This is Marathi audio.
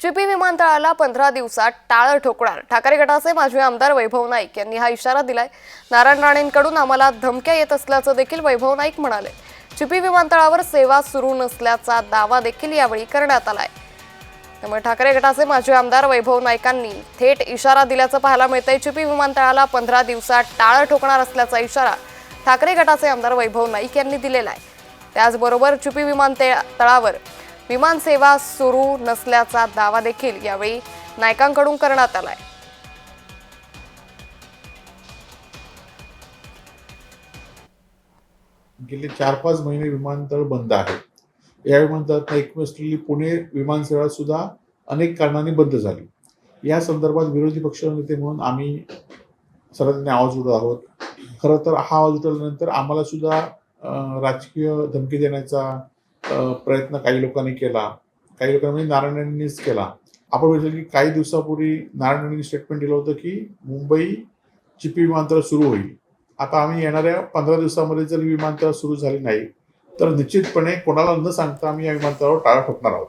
चिपी विमानतळाला पंधरा दिवसात टाळं ठोकणार. ठाकरे गटाचे माजी आमदार वैभव नाईक यांनी हा इशारा दिलाय. नारायण राणेंकडून आम्हाला धमक्या येत असल्याचं देखील वैभव नाईक म्हणाले. चिपी विमानतळावर सेवा सुरू नसल्याचा दावा देखील यावेळी करण्यात आलाय. त्यामुळे ठाकरे गटाचे माजी आमदार वैभव नाईकांनी थेट इशारा दिल्याचं पाहायला मिळतंय. चिपी विमानतळाला पंधरा दिवसात टाळं ठोकणार असल्याचा इशारा ठाकरे गटाचे आमदार वैभव नाईक यांनी दिलेला आहे. त्याचबरोबर चिपी विमानतळावर विमानसेवा सुरू नसल्याचा दावा देखील यावेळी नायकांकडून करण्यात आलाय. गेले चार पाच महिने विमानतळ बंद आहे. या विमानतळात एकमेव असलेली पुणे विमानसेवा सुद्धा अनेक कारणांनी बंद झाली. या संदर्भात विरोधी पक्षनेते म्हणून आम्ही सर्वांनी आवाज उठवत आहोत. खरं तर हा आवाज उठवल्यानंतर आम्हाला सुद्धा राजकीय धमकी देण्याचा प्रयत्न काही लोकांनी केला. काही लोकांनी म्हणजे नारायणांनीच केला. आपण बघितलं की काही दिवसापूर्वी नारायणांनी स्टेटमेंट दिलं होतं की मुंबई चिपी विमानतळ सुरू होईल. आता आम्ही येणाऱ्या पंधरा दिवसामध्ये जर विमानतळ सुरू झाली नाही तर निश्चितपणे कोणाला न सांगता आम्ही या विमानतळावर टाळा ठोकणार आहोत.